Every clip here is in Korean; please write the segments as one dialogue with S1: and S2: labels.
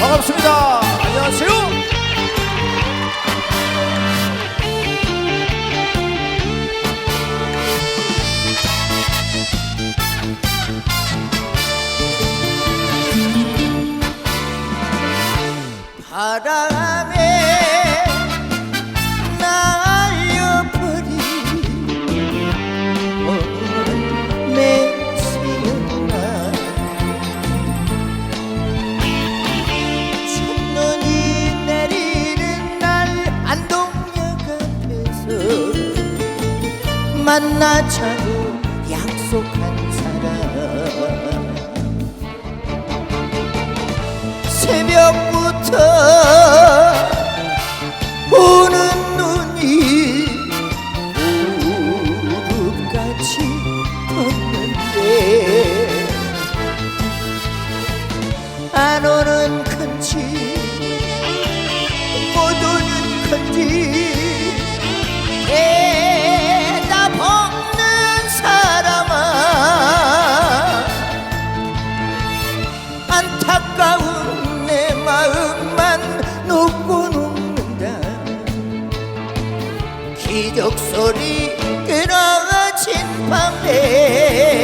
S1: 반갑습니다. 안녕하세요.
S2: 만 기적 소리 끊어진 밤에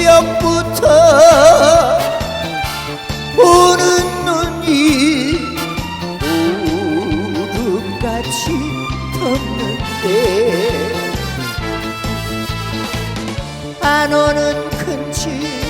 S2: 새벽부터 오는 눈이 우뚝같이 떴는데 안 오는 건지